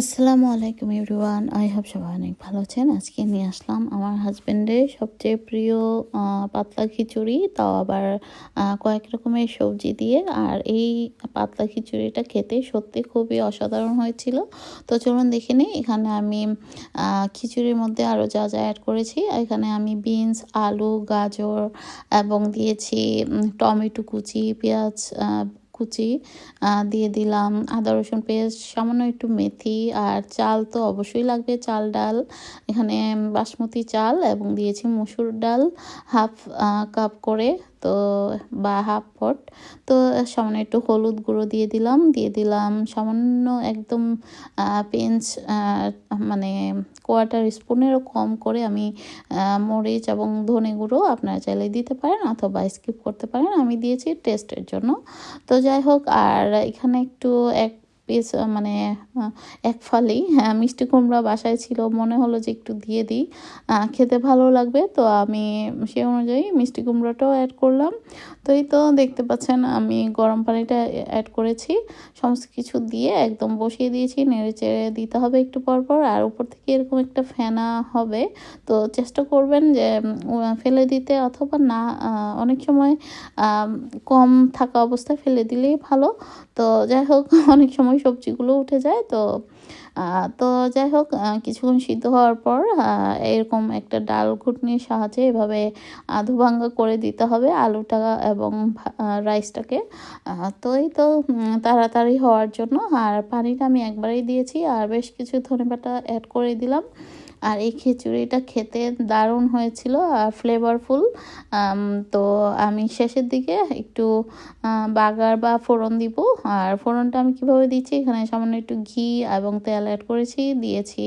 আসসালামু আলাইকুম everyone. I hope সবাই অনেক ভালো আছেন। আজকে নিয়ে আসলাম আমার হাজব্যান্ডের সবচেয়ে প্রিয় পাতলা খিচুড়ি। তাও আবার কয়েক রকমের সবজি দিয়ে। আর এই পাতলা খিচুড়িটা খেতে সত্যি খুবই অসাধারণ হয়েছিল। তো চলুন দেখে নিই। এখানে আমি খিচুড়ির মধ্যে আরও যা যা অ্যাড করেছি। এখানে আমি বিনস আলু, গাজর এবং দিয়েছি টমেটো কুচি, পেঁয়াজ কুচি দিয়ে দিলাম আদা, রসুন পেস্ট সামান্য একটু মেথি আর চাল তো অবশ্যই লাগবে, চাল, ডাল। এখানে বাসমতি চাল এবং দিয়েছি মুসুর ডাল, হাফ কাপ করে। তো বা হাফ পট তো সামান্য একটু হলুদ গুঁড়ো দিয়ে দিলাম দিয়ে দিলাম সামান্য একদম পেঞ্চ মানে কোয়ার্টার স্পুনেরও কম করে আমি মরিচ এবং ধনে গুঁড়ো আপনারা চাইলে দিতে পারেন অথবা স্কিপ করতে পারেন। আমি দিয়েছি টেস্টের জন্য। তো যাই হোক, আর এখানে একটু এক পিস মানে এক ফালেই হ্যাঁ মিষ্টি কুমড়া বাসায় ছিল, মনে হলো যে একটু দিয়ে দিই। খেতে ভালো লাগবে, তো আমি সে অনুযায়ী মিষ্টি কুমড়াটাও অ্যাড করলাম। তো এই তো দেখতে পাচ্ছেন, আমি গরম পানিটা অ্যাড করেছি। সমস্ত কিছু দিয়ে একদম বসিয়ে দিয়েছি, নেড়ে চেড়ে দিতে হবে একটু পরপর আর উপর থেকে এরকম একটা ফেনা হবে। তো চেষ্টা করবেন যে ফেলে দিতে অথবা না অনেক সময় কম থাকা অবস্থায় ফেলে দিলেই ভালো। তো যাই হোক, অনেক সময় সবজিগুলো উঠে যায়, তো তো যাই হোক কিছুক্ষণ সিদ্ধ হওয়ার পর এরকম একটা ডাল ঘুটনির সাহায্যে এভাবে আধুভাঙ্গা করে দিতে হবে আলুটা এবং রাইসটাকে। তো এই তো তাড়াতাড়ি হওয়ার জন্য। আর পানিটা আমি একবারেই দিয়েছি, আর বেশ কিছু ধনে পাতা অ্যাড করে দিলাম। আর এই খিচুড়িটা খেতে দারুণ হয়েছিল আর ফ্লেভারফুল তো আমি শেষের দিকে একটু বাগার বা ফোড়ন দিব। আর ফোড়নটা আমি কীভাবে দিচ্ছি? এখানে সামান্য একটু ঘি এবং তেল অ্যাড করেছি। দিয়েছি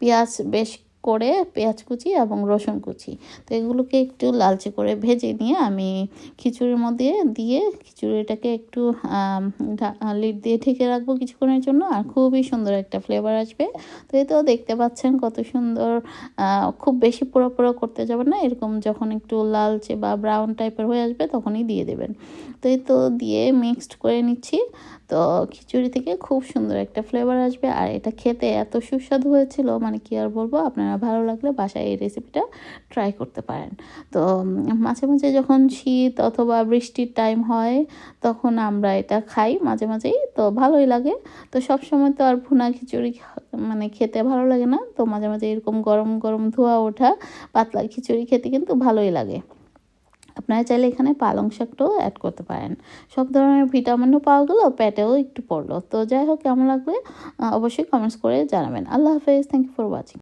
পেঁয়াজ, বেশ করে পেঁয়াজ কুচি এবং রসুন কুচি। তো এগুলোকে একটু লালচে করে ভেজে নিয়ে আমি খিচুড়ির মধ্যে দিয়ে খিচুড়িটাকে একটু লিড দিয়ে ঢেকে রাখব কিছুক্ষণের জন্য আর খুবই সুন্দর একটা ফ্লেভার আসবে। তো এই তো দেখতে পাচ্ছেন কত সুন্দর খুব বেশি পোড়া পোড়া করতে যাবেন না। এরকম যখন একটু লালচে বা ব্রাউন টাইপের হয়ে আসবে তখনই দিয়ে দেবেন। তো এই তো দিয়ে মিক্সড করে নিচ্ছি। তো খিচুড়ি থেকে খুব সুন্দর একটা ফ্লেভার আসবে। আর এটা খেতে এত সুস্বাদু হয়েছিল মানে কি আর বলব, আপনারা ভালো লাগলে বাসায় এই রেসিপিটা ট্রাই করতে পারেন। তো মাঝে মাঝে যখন শীত অথবা বৃষ্টির টাইম হয়, তখন আমরা এটা খাই মাঝে মাঝেই। তো ভালোই লাগে। তো সব সময় তো আর ভুনা খিচুড়ি মানে খেতে ভালো লাগে না। তো মাঝে মাঝে এরকম গরম গরম ধোয়া ওঠা, পাতলা খিচুড়ি খেতে কিন্তু ভালোই লাগে। আপনারা চাইলে এখানে পালং শাকটাও অ্যাড করতে পারেন। সব ধরনের ভিটামিনও পাওয়া গেলো প্যাটেও একটু পড়ল। তো যাই হোক, কেমন লাগবে? অবশ্যই কমেন্টস করে জানাবেন। আল্লাহ হাফেজ। Thank you for watching